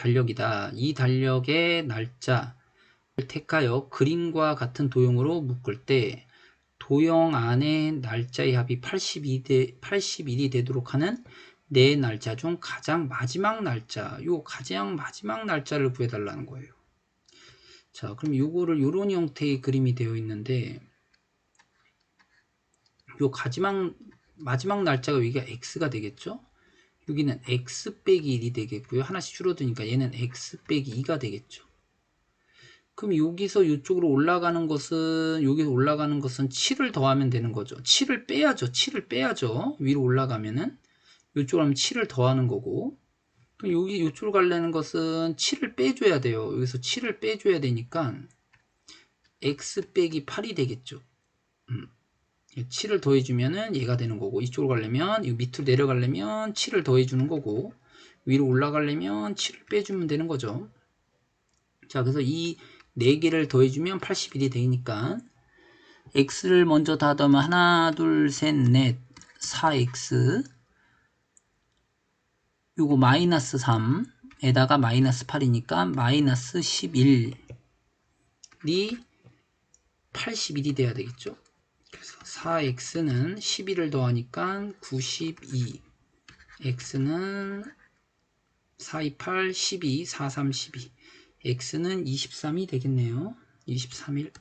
달력이다. 이 달력의 날짜를 택하여 그림과 같은 도형으로 묶을 때 도형 안에 날짜의 합이 82대, 81이 되도록 하는 네 날짜 중 가장 마지막 날짜, 요 가장 마지막 날짜를 구해달라는 거예요. 자, 그럼 요거를 요런 형태의 그림이 되어 있는데 요 가지막 마지막 날짜가 여기가 x가 되겠죠? 여기는 x 빼기 1이 되겠고요. 하나씩 줄어드니까 얘는 x 빼기 2가 되겠죠. 그럼 여기서 이쪽으로 올라가는 것은 여기서 올라가는 것은 7을 더하면 되는 거죠. 7을 빼야죠. 7을 빼야죠. 위로 올라가면은 이쪽으로 하면 7을 더하는 거고 그럼 여기 이쪽으로 가려는 것은 7을 빼줘야 돼요. 여기서 7을 빼줘야 되니까 x 빼기 8이 되겠죠. 음. 7을 더해주면은 얘가 되는 거고 이쪽으로 가려면 이 밑으로 내려가려면 7을 더해주는 거고 위로 올라가려면 7을 빼주면 되는 거죠. 자 그래서 이 4개를 더해주면 81이 되니까 x를 먼저 다 더하면 하나 둘셋넷 4x 요거 마이너스 3에다가 마이너스 8이니까 마이너스 11이 81이 돼야 되겠죠. 그래서 4x는 11을 더하니까 92 x는 428 12 43 12 x는 23이 되겠네요. 23일